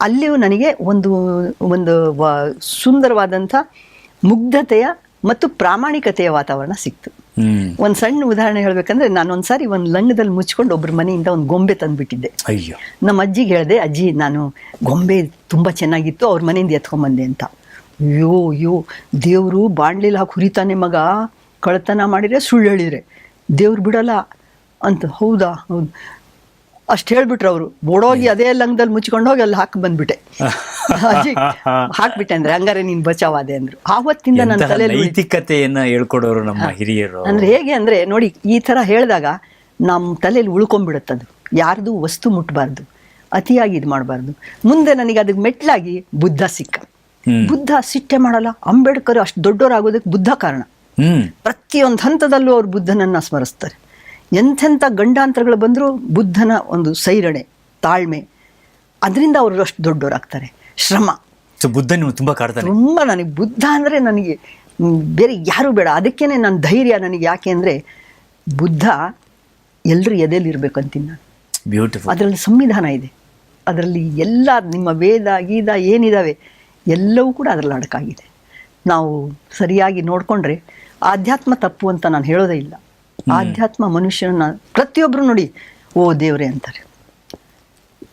ಅಲ್ಲಿಯೂ ನನಗೆ ಒಂದು ಒಂದು ವ- ಸುಂದರವಾದಂಥ ಮುಗ್ಧತೆಯ ಮತ್ತು ಪ್ರಾಮಾಣಿಕತೆಯ ವಾತಾವರಣ ಸಿಕ್ತು. ಒಂದು ಸಣ್ಣ ಉದಾಹರಣೆ ಹೇಳ್ಬೇಕಂದ್ರೆ ನಾನು ಒಂದ್ಸಾರಿ ಒಂದು ಲಂಗದಲ್ಲಿ ಮುಚ್ಕೊಂಡು ಒಬ್ಬರ ಮನೆಯಿಂದ ಒಂದು ಗೊಂಬೆ ತಂದ್ಬಿಟ್ಟಿದ್ದೆ. ಅಯ್ಯೋ. ನಮ್ಮ ಅಜ್ಜಿಗೆ ಹೇಳಿದೆ ಅಜ್ಜಿ ನಾನು ಗೊಂಬೆ ತುಂಬಾ ಚೆನ್ನಾಗಿತ್ತು ಅವ್ರ ಮನೆಯಿಂದ ಎತ್ಕೊಂಬಂದೆ ಅಂತ. ಅಯ್ಯೋ ಅಯ್ಯೋ ದೇವರು ಬಾಣ್ಲಿಲ್ ಹಾಕಿ ಹುರಿತಾನೆ ಮಗ ಕಳತನ ಮಾಡಿದ್ರೆ ಸುಳ್ಳು ಹೇಳಿದ್ರೆ. ದೇವ್ರು ಬಿಡಲ್ಲ ಅಂತ ಹೌದಾ? ಹೌದು. ಅಷ್ಟು ಹೇಳ್ಬಿಟ್ರು ಅವರು. ಓಡೋಗಿ ಅದೇ ಲಂಗದಲ್ಲಿ ಮುಚ್ಕೊಂಡು ಹೋಗಿ ಅಲ್ಲಿ ಹಾಕಿ ಬಂದ್ಬಿಟ್ಟೆ. ಹಾಕ್ಬಿಟ್ಟೆ ಅಂದ್ರೆ ಹಂಗಾರೆ ಬಚಾವ್ ಬಚಾವಾದೆ ಅಂದ್ರು. ಆವತ್ತಿಂದ ನನ್ನ ತಲೆ ನೈತಿಕತೆಯನ್ನ ಹೇಳ್ಕೊಡೋರು ನಮ್ಮ ಹಿರಿಯರು. ಅಂದ್ರೆ ಹೇಗೆ ಅಂದ್ರೆ ನೋಡಿ ಈ ತರ ಹೇಳಿದಾಗ ನಮ್ಮ ತಲೆಯಲ್ಲಿ ಉಳ್ಕೊಂಡ್ಬಿಡುತ್ತದು ಯಾರ್ದು ವಸ್ತು ಮುಟ್ಬಾರ್ದು ಅತಿಯಾಗಿ ಇದು ಮಾಡಬಾರ್ದು. ಮುಂದೆ ನನಗೆ ಅದಕ್ಕೆ ಮೆಟ್ಲಾಗಿ ಬುದ್ಧ ಸಿಕ್ಕ. ಬುದ್ಧ ಸಿಟ್ಟೆ ಮಾಡಲ್ಲ. ಅಂಬೇಡ್ಕರ್ ಅಷ್ಟು ದೊಡ್ಡವರಾಗೋದಕ್ಕೆ ಬುದ್ಧ ಕಾರಣ. ಪ್ರತಿಯೊಂದು ಹಂತದಲ್ಲೂ ಅವರು ಬುದ್ಧನನ್ನ ಸ್ಮರಿಸ್ತಾರೆ. ಎಂಥೆಂಥ ಗಂಡಾಂತರಗಳು ಬಂದರೂ ಬುದ್ಧನ ಒಂದು ಸೈರಣೆ ತಾಳ್ಮೆ ಅದರಿಂದ ಅವರು ಅಷ್ಟು ದೊಡ್ಡವರಾಗ್ತಾರೆ ಶ್ರಮ. ಸೊ ಬುದ್ಧ ನೀವು ತುಂಬಾ ಕಾಡ್ತಾನೆ. ತುಂಬ ನನಗೆ ಬುದ್ಧ ಅಂದರೆ ನನಗೆ ಮ್, ಬೇರೆ ಯಾರೂ ಬೇಡ. ಅದಕ್ಕೇನೆ ನನ್ನ ಧೈರ್ಯ ನನಗೆ ಯಾಕೆ ಅಂದರೆ ಬುದ್ಧ ಎಲ್ಲರೂ ಎದೆಯಲ್ಲಿ ಇರಬೇಕು ಅಂತೀನಿ ನಾನು. ಬ್ಯೂಟಿಫುಲ್ ಅದರಲ್ಲಿ ಸಂವಿಧಾನ ಇದೆ. ಅದರಲ್ಲಿ ಎಲ್ಲ ನಿಮ್ಮ ವೇದ ಗೀದ ಏನಿದಾವೆ ಎಲ್ಲವೂ ಕೂಡ ಅದರಲ್ಲಿ ಅಡಕಾಗಿದೆ. ನಾವು ಸರಿಯಾಗಿ ನೋಡಿಕೊಂಡ್ರೆ ಆಧ್ಯಾತ್ಮ ತಪ್ಪು ಅಂತ ನಾನು ಹೇಳೋದೇ ಇಲ್ಲ. ಆಧ್ಯಾತ್ಮ ಮನುಷ್ಯನ ಪ್ರತಿಯೊಬ್ಬರು ನೋಡಿ ಓ ದೇವರೇ ಅಂತಾರೆ.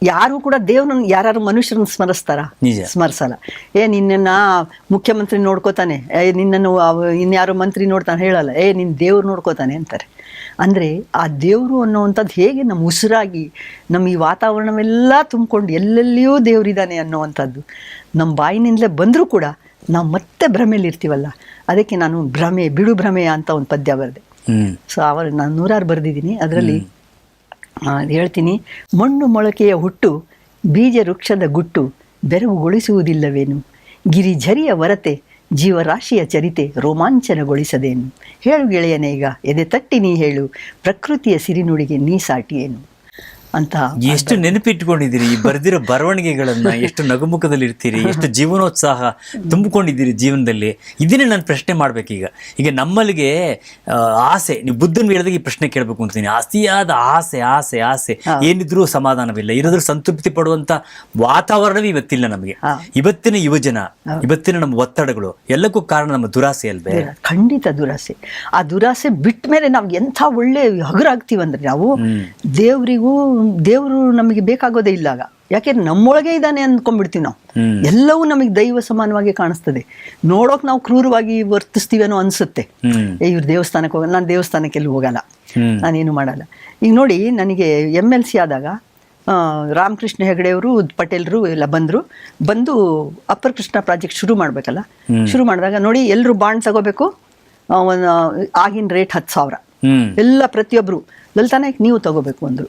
ಯಾರು ಕೂಡ ದೇವ್ರನ್ನ ಯಾರು ಮನುಷ್ಯರನ್ನ ಸ್ಮರಿಸ್ತಾರ. ಸ್ಮರಿಸಲ್ಲ. ಏ ನಿನ್ನ ಮುಖ್ಯಮಂತ್ರಿ ನೋಡ್ಕೋತಾನೆ. ಏ ನಿನ್ನನ್ನು ಇನ್ಯಾರೋ ಮಂತ್ರಿ ನೋಡ್ತಾನೆ ಹೇಳಲ್ಲ. ಏ ನಿನ್ನ ದೇವ್ರು ನೋಡ್ಕೋತಾನೆ ಅಂತಾರೆ. ಅಂದರೆ ಆ ದೇವರು ಅನ್ನುವಂಥದ್ದು ಹೇಗೆ ನಮ್ಮ ಉಸಿರಾಗಿ ನಮ್ಮ ಈ ವಾತಾವರಣವೆಲ್ಲ ತುಂಬಿಕೊಂಡು ಎಲ್ಲೆಲ್ಲಿಯೂ ದೇವರಿದ್ದಾನೆ ಅನ್ನೋವಂಥದ್ದು. ನಮ್ಮ ಬಾಯಿನಿಂದಲೇ ಬಂದರೂ ಕೂಡ ನಾವು ಮತ್ತೆ ಭ್ರಮೆಯಲ್ಲಿ ಇರ್ತೀವಲ್ಲ. ಅದಕ್ಕೆ ನಾನು ಭ್ರಮೆ ಬಿಡು ಭ್ರಮೆ ಅಂತ ಒಂದು ಪದ್ಯ ಬರೆದೆ. ಸೊ ಅವರು ನಾನು ನೂರಾರು ಬರೆದಿದ್ದೀನಿ. ಅದರಲ್ಲಿ ಹೇಳ್ತೀನಿ. ಮಣ್ಣು ಮೊಳಕೆಯ ಹುಟ್ಟು ಬೀಜ ವೃಕ್ಷದ ಗುಟ್ಟು ಬೆರವುಗೊಳಿಸುವುದಿಲ್ಲವೇನು ಗಿರಿಝರಿಯ ವರತೆ ಜೀವರಾಶಿಯ ಚರಿತೆ ರೋಮಾಂಚನಗೊಳಿಸದೇನು? ಹೇಳು ಗೆಳೆಯನೇ ಈಗ, ಎದೆ ತಟ್ಟಿ ನೀ ಹೇಳು, ಪ್ರಕೃತಿಯ ಸಿರಿನುಡಿಗೆ ನೀ ಸಾಟಿ ಏನು ಅಂತ ಎಷ್ಟು ನೆನಪಿಟ್ಕೊಂಡಿದ್ದೀರಿ? ಈ ಬರೆದಿರೋ ಬರವಣಿಗೆಗಳನ್ನ ಎಷ್ಟು ನಗುಮುಖದಲ್ಲಿ ಇರ್ತೀರಿ ಎಷ್ಟು ಜೀವನೋತ್ಸಾಹ ತುಂಬಿಕೊಂಡಿದ್ದೀರಿ ಜೀವನದಲ್ಲಿ? ಇದನ್ನೇ ನಾನು ಪ್ರಶ್ನೆ ಮಾಡ್ಬೇಕೀಗ. ಈಗ ನಮ್ಮಲ್ಲಿಗೆ ಆಸೆ ನೀವು ಬುದ್ಧನ್ ಹೇಳಿದಾಗ ಈ ಪ್ರಶ್ನೆ ಕೇಳಬೇಕು ಅಂತೀನಿ. ಆಸ್ತಿಯಾದ ಆಸೆ ಆಸೆ ಆಸೆ. ಏನಿದ್ರೂ ಸಮಾಧಾನವಿಲ್ಲ. ಇರೋದ್ರ ಸಂತೃಪ್ತಿ ಪಡುವಂತ ವಾತಾವರಣವೇ ಇವತ್ತಿಲ್ಲ ನಮಗೆ. ಇವತ್ತಿನ ಯುವಜನ ಇವತ್ತಿನ ನಮ್ಮ ಒತ್ತಡಗಳು ಎಲ್ಲಕ್ಕೂ ಕಾರಣ ನಮ್ಮ ದುರಾಸೆ ಅಲ್ವೇ? ಖಂಡಿತ ದುರಾಸೆ. ಆ ದುರಾಸೆ ಬಿಟ್ಟ ಮೇಲೆ ನಾವು ಎಂಥ ಒಳ್ಳೆ ಹಗುರಾಗ್ತೀವಂದ್ರೆ ನಾವು ದೇವರಿಗೂ ದೇವರು ನಮಗೆ ಬೇಕಾಗೋದೇ ಇಲ್ಲಾಗ. ಯಾಕೆಂದ್ರೆ ನಮ್ಮೊಳಗೆ ಇದ್ದಾನೆ ಅಂದ್ಕೊಂಡ್ಬಿಡ್ತೀವಿ ನಾವು. ಎಲ್ಲವೂ ನಮಗೆ ದೈವ ಸಮಾನವಾಗಿ ಕಾಣಿಸ್ತದೆ. ನೋಡೋಕ್ ನಾವು ಕ್ರೂರವಾಗಿ ವರ್ತಿಸ್ತೀವೇನೋ ಅನ್ಸುತ್ತೆ. ಏ ಇವ್ರು ದೇವಸ್ಥಾನಕ್ಕೆ ಹೋಗಲ್ಲ ನಾನು ದೇವಸ್ಥಾನಕ್ಕೆ ಎಲ್ಲಿ ಹೋಗಲ್ಲ. ನಾನೇನು ಮಾಡಲ್ಲ. ಈಗ ನೋಡಿ ನನಗೆ ಎಂ ಎಲ್ ಸಿ ಆದಾಗ ರಾಮಕೃಷ್ಣ ಹೆಗಡೆಯವರು ಪಟೇಲ್ರು ಎಲ್ಲ ಬಂದರು. ಬಂದು ಅಪ್ಪರ್ ಕೃಷ್ಣ ಪ್ರಾಜೆಕ್ಟ್ ಶುರು ಮಾಡಬೇಕಲ್ಲ. ಶುರು ಮಾಡಿದಾಗ ನೋಡಿ ಎಲ್ಲರೂ ಬಾಂಡ್ ತಗೋಬೇಕು. ಆಗಿನ ರೇಟ್ ಹತ್ತು ಸಾವಿರ. ಎಲ್ಲ ಪ್ರತಿಯೊಬ್ಬರು ಲಲಿತಾನಾಯ್ಕ ನೀವು ತಗೋಬೇಕು ಅಂದರು.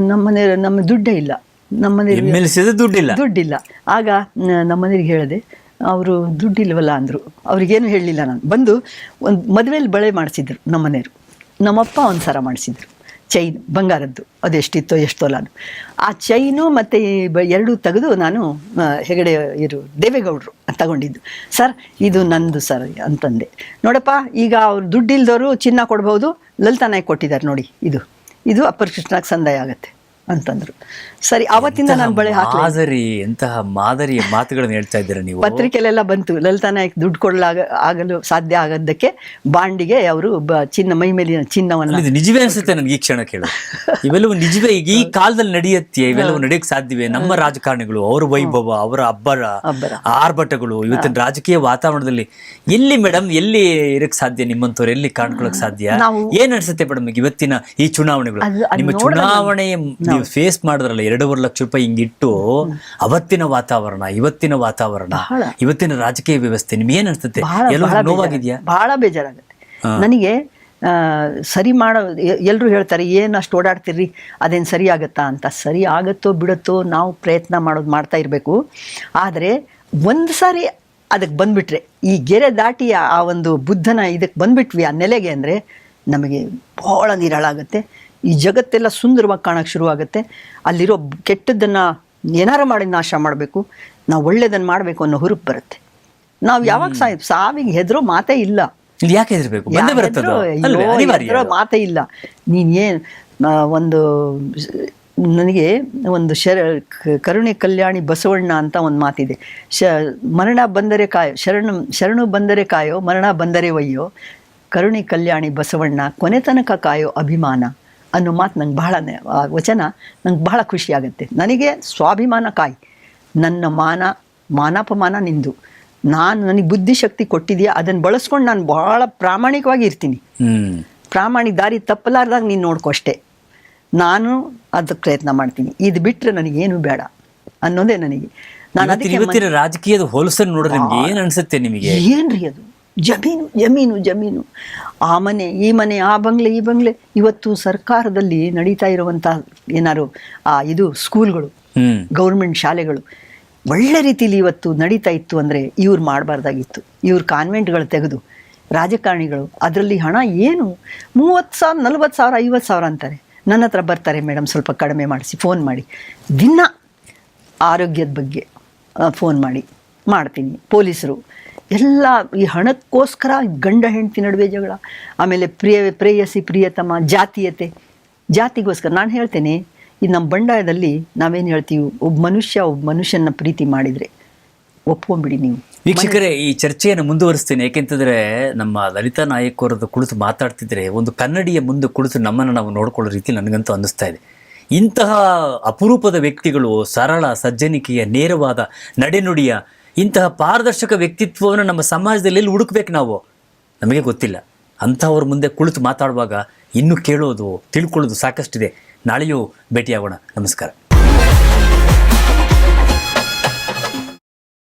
ನಮ್ಮನೆ ನಮ್ಮ ದುಡ್ಡೇ ಇಲ್ಲ. ನಮ್ಮ ಎಂ ಎಲ್ ದುಡ್ಡಿಲ್ಲ. ದುಡ್ಡಿಲ್ಲ. ಆಗ ನ- ನಮ್ಮ ಮನೆಗೆ ಹೇಳಿದೆ ಅವರು ದುಡ್ಡಿಲ್ವಲ್ಲ ಅಂದರು. ಅವ್ರಿಗೇನು ಹೇಳಲಿಲ್ಲ ನಾನು. ಬಂದು ಒಂದು ಮದುವೆಯಲ್ಲಿ ಬಳೆ ಮಾಡಿಸಿದ್ರು ನಮ್ಮ ಮನೆಯವರು. ನಮ್ಮಪ್ಪ ಒಂದು ಸರ ಮಾಡಿಸಿದ್ರು. ಚೈನ್ ಬಂಗಾರದ್ದು. ಅದೆಷ್ಟಿತ್ತೋ ಎಷ್ಟು ತೊಲಾನು ಆ ಚೈನು ಮತ್ತು ಎರಡು ಬ ಎರಡೂ ತೆಗೆದು ನಾನು ಹೆಗಡೆ ಇರು ದೇವೇಗೌಡರು ತಗೊಂಡಿದ್ದು. ಸರ್ ಇದು ನಂದು ಸರ್ ಅಂತಂದೆ. ನೋಡಪ್ಪ ಈಗ ಅವ್ರು ದುಡ್ಡಿಲ್ದವರು ಚಿನ್ನ ಕೊಡ್ಬೋದು ಲಲಿತಾ ನಾಯ್ಕ ಕೊಟ್ಟಿದ್ದಾರೆ ನೋಡಿ ಇದು. ಇದು ಅಪ್ಪರ್ ಕೃಷ್ಣಕ್ಕೆ ಸಂದಾಯ ಆಗುತ್ತೆ ಅಂತಂದ್ರು. ಸರಿ ಅವತ್ತಿಂದ ನಾನು ಬಳೆ ಹಾಕಿ ಮಾದರಿ ಎಂತಹ ಮಾದರಿಯ ಮಾತುಗಳನ್ನು ಹೇಳ್ತಾ ಇದ್ದೀರಾ ನೀವು? ಪತ್ರಿಕೆಲೆಲ್ಲ ಬಂತು. ಲಲಿತಾ ನಾಯಕ್ ದುಡ್ಡು ಕೊಡಲಾಗ ಆಗಲು ಸಾಧ್ಯ ಆಗೋದಕ್ಕೆ ಬಾಂಡಿಗೆ ಅವರು ಚಿನ್ನ ಮೈ ಮೇಲಿನ ಚಿನ್ನವನ್ನು ನಿಜವೇ ಅನ್ಸುತ್ತೆ ನನಗೆ ಈ ಕ್ಷಣ ಕೇಳು. ಇವೆಲ್ಲವೂ ನಿಜವೇ ಈಗ ಈ ಕಾಲದಲ್ಲಿ ನಡೆಯುತ್ತೆ ಇವೆಲ್ಲವೂ ನಡೆಯಕ್ಕೆ ಸಾಧ್ಯವೇ? ನಮ್ಮ ರಾಜಕಾರಣಿಗಳು ಅವರ ವೈಭವ ಅವರ ಅಬ್ಬರ. ಆರ್ಭಟಗಳು ಇವತ್ತಿನ ರಾಜಕೀಯ ವಾತಾವರಣದಲ್ಲಿ ಎಲ್ಲಿ ಮೇಡಮ್ ಎಲ್ಲಿ ಇರಕ್ ಸಾಧ್ಯ ನಿಮ್ಮಂತವ್ರು ಎಲ್ಲಿ ಕಾಣ್ಕೊಳಕ್ ಸಾಧ್ಯ? ಏನ್ ಅನ್ಸುತ್ತೆ ಮೇಡಮ್ ಇವತ್ತಿನ ಈ ಚುನಾವಣೆಗಳು? ನಿಮ್ಮ ಚುನಾವಣೆ ನೀವು ಫೇಸ್ ಮಾಡಿದ್ರಲ್ಲ ಎರಡೂವರೆ ಲಕ್ಷ ರೂಪಾಯಿ ಹಿಂಗಿಟ್ಟು ಅವತ್ತಿನ ವಾತಾವರಣ ಇವತ್ತಿನ ವಾತಾವರಣ ಇವತ್ತಿನ ರಾಜಕೀಯ ವ್ಯವಸ್ಥೆ ನಿಮ್ಗೆ ಏನ್ ಅನ್ಸುತ್ತೆ? ನೋವಾಗಿದ್ಯಾ? ಬಹಳ ಬೇಜಾರಾಗುತ್ತೆ. ನನಗೆ ಸರಿ ಮಾಡೋ ಎಲ್ಲರೂ ಹೇಳ್ತಾರೆ ಏನು ಅಷ್ಟು ಓಡಾಡ್ತೀರಿ ಅದೇನು ಸರಿ ಆಗುತ್ತಾ? ಅಂತ. ಸರಿ ಆಗುತ್ತೋ ಬಿಡುತ್ತೋ ನಾವು ಪ್ರಯತ್ನ ಮಾಡೋದು ಮಾಡ್ತಾ ಇರಬೇಕು. ಆದರೆ ಒಂದು ಸಾರಿ ಅದಕ್ಕೆ ಬಂದುಬಿಟ್ರೆ ಈ ಗೆರೆ ದಾಟಿ ಆ ಒಂದು ಬುದ್ಧನ ಇದಕ್ಕೆ ಬಂದುಬಿಟ್ವಿ ಆ ನೆಲೆಗೆ ಅಂದರೆ ನಮಗೆ ಬಹಳ ನಿರಾಳಾಗುತ್ತೆ. ಈ ಜಗತ್ತೆಲ್ಲ ಸುಂದರವಾಗಿ ಕಾಣೋಕ್ಕೆ ಶುರುವಾಗುತ್ತೆ. ಅಲ್ಲಿರೋ ಕೆಟ್ಟದ್ದನ್ನು ಏನಾರು ಮಾಡಿ ನಾಶ ಮಾಡಬೇಕು ನಾವು ಒಳ್ಳೇದನ್ನು ಮಾಡಬೇಕು ಅನ್ನೋ ಹುರುಪು ಬರುತ್ತೆ. ನಾವು ಯಾವಾಗ ಸಾಯ್ ಸಾವಿಗೆ ಹೆದರೋ ಮಾತೇ ಇಲ್ಲ. ಯಾಕೆ ಹೆದರಬೇಕು? ಮಾತೇ ಇಲ್ಲ. ನೀನು ಏನು ಒಂದು ನನಗೆ ಒಂದು ಶರ ಕರುಣೆ ಕಲ್ಯಾಣಿ ಬಸವಣ್ಣ ಅಂತ ಒಂದು ಮಾತಿದೆ. ಶ ಮರಣ ಬಂದರೆ ಕಾಯೋ ಶರಣ ಶರಣು ಬಂದರೆ ಕಾಯೋ ಮರಣ ಬಂದರೆ ಒಯ್ಯೋ ಕರುಣೆ ಕಲ್ಯಾಣಿ ಬಸವಣ್ಣ ಕೊನೆ ತನಕ ಕಾಯೋ ಅಭಿಮಾನ. ಅನ್ನೋ ಮಾತು ನಂಗೆ ಬಹಳ ವಚನ ನಂಗೆ ಬಹಳ ಖುಷಿ ಆಗುತ್ತೆ. ನನಗೆ ಸ್ವಾಭಿಮಾನ ಕಾಯಿ. ನನ್ನ ಮಾನ ಮಾನಾಪಮಾನ ನಿಂದು. ನಾನು ನನಗೆ ಬುದ್ಧಿಶಕ್ತಿ ಕೊಟ್ಟಿದೆಯಾ ಅದನ್ನು ಬಳಸ್ಕೊಂಡು ನಾನು ಬಹಳ ಪ್ರಾಮಾಣಿಕವಾಗಿ ಇರ್ತೀನಿ. ಪ್ರಾಮಾಣಿಕ ದಾರಿ ತಪ್ಪಲಾರ್ದಾಗ ನೀನು ನೋಡ್ಕೊ ಅಷ್ಟೇ. ನಾನು ಅದಕ್ಕೆ ಪ್ರಯತ್ನ ಮಾಡ್ತೀನಿ. ಇದು ಬಿಟ್ಟರೆ ನನಗೇನು ಬೇಡ ಅನ್ನೋದೇ ನನಗೆ. ನಾನು ರಾಜಕೀಯದ ಹೋಲಸನ್ನು ನೋಡಿದ್ರೆ ನಿಮ್ಗೆ ಏನು ಅನಿಸುತ್ತೆ ನಿಮಗೆ? ಏನ್ರಿ ಅದು? ಜಮೀನು ಜಮೀನು ಜಮೀನು. ಆ ಮನೆ ಈ ಮನೆ ಆ ಬಂಗ್ಲೆ ಈ ಬಂಗ್ಲೆ. ಇವತ್ತು ಸರ್ಕಾರದಲ್ಲಿ ನಡೀತಾ ಇರುವಂಥ ಏನಾರು ಆ ಇದು ಸ್ಕೂಲ್ಗಳು ಗೌರ್ಮೆಂಟ್ ಶಾಲೆಗಳು ಒಳ್ಳೆ ರೀತಿಲಿ ಇವತ್ತು ನಡೀತಾ ಇತ್ತು ಅಂದರೆ ಇವ್ರು ಮಾಡಬಾರ್ದಾಗಿತ್ತು. ಇವ್ರ ಕಾನ್ವೆಂಟ್ಗಳು ತೆಗೆದು ರಾಜಕಾರಣಿಗಳು ಅದರಲ್ಲಿ ಹಣ ಏನು? ಮೂವತ್ತು ಸಾವಿರ ನಲ್ವತ್ತು ಸಾವಿರ ಐವತ್ತು ಸಾವಿರ ಅಂತಾರೆ. ನನ್ನ ಹತ್ರ ಬರ್ತಾರೆ ಮೇಡಮ್ ಸ್ವಲ್ಪ ಕಡಿಮೆ ಮಾಡಿಸಿ ಫೋನ್ ಮಾಡಿ. ದಿನ ಆರೋಗ್ಯದ ಬಗ್ಗೆ ಫೋನ್ ಮಾಡಿ. ಮಾಡ್ತೀನಿ. ಪೊಲೀಸರು ಎಲ್ಲ ಈ ಹಣಕ್ಕೋಸ್ಕರ ಗಂಡ ಹೆಂಡತಿ ನಡುವೆ ಜಗಳ ಆಮೇಲೆ ಪ್ರಿಯ ಪ್ರೇಯಸಿ ಪ್ರಿಯತಮ ಜಾತೀಯತೆ. ಜಾತಿಗೋಸ್ಕರ ನಾನು ಹೇಳ್ತೇನೆ ಈ ನಮ್ಮ ಬಂಡಾಯದಲ್ಲಿ ನಾವೇನು ಹೇಳ್ತೀವಿ ಒಬ್ಬ ಮನುಷ್ಯ ಒಬ್ಬ ಮನುಷ್ಯನ ಪ್ರೀತಿ ಮಾಡಿದರೆ ಒಪ್ಕೊಂಬಿಡಿ ನೀವು. ವೀಕ್ಷಕರೇ ಈ ಚರ್ಚೆಯನ್ನು ಮುಂದುವರಿಸ್ತೇನೆ ಏಕೆಂತಂದರೆ ನಮ್ಮ ಲಲಿತಾ ನಾಯಕ್ ಅವರದ್ದು ಕುಳಿತು ಮಾತಾಡ್ತಿದ್ರೆ ಒಂದು ಕನ್ನಡಿಯ ಮುಂದೆ ಕುಳಿತು ನಮ್ಮನ್ನು ನಾವು ನೋಡ್ಕೊಳ್ಳೋ ರೀತಿ ನನಗಂತೂ ಅನ್ನಿಸ್ತಾ ಇದೆ. ಇಂತಹ ಅಪರೂಪದ ವ್ಯಕ್ತಿಗಳು ಸರಳ ಸಜ್ಜನಿಕೆಯ ನೇರವಾದ ನಡೆನುಡಿಯ ಇಂತಹ ಪಾರದರ್ಶಕ ವ್ಯಕ್ತಿತ್ವವನ್ನು ನಮ್ಮ ಸಮಾಜದಲ್ಲಿ ಎಲ್ಲಿ ಹುಡುಕ್ಬೇಕು ನಾವು? ನಮಗೆ ಗೊತ್ತಿಲ್ಲ. ಅಂಥವ್ರ ಮುಂದೆ ಕುಳಿತು ಮಾತಾಡುವಾಗ ಇನ್ನೂ ಕೇಳೋದು, ತಿಳ್ಕೊಳ್ಳೋದು ಸಾಕಷ್ಟಿದೆ. ನಾಳೆಯೂ ಭೇಟಿಯಾಗೋಣ. ನಮಸ್ಕಾರ.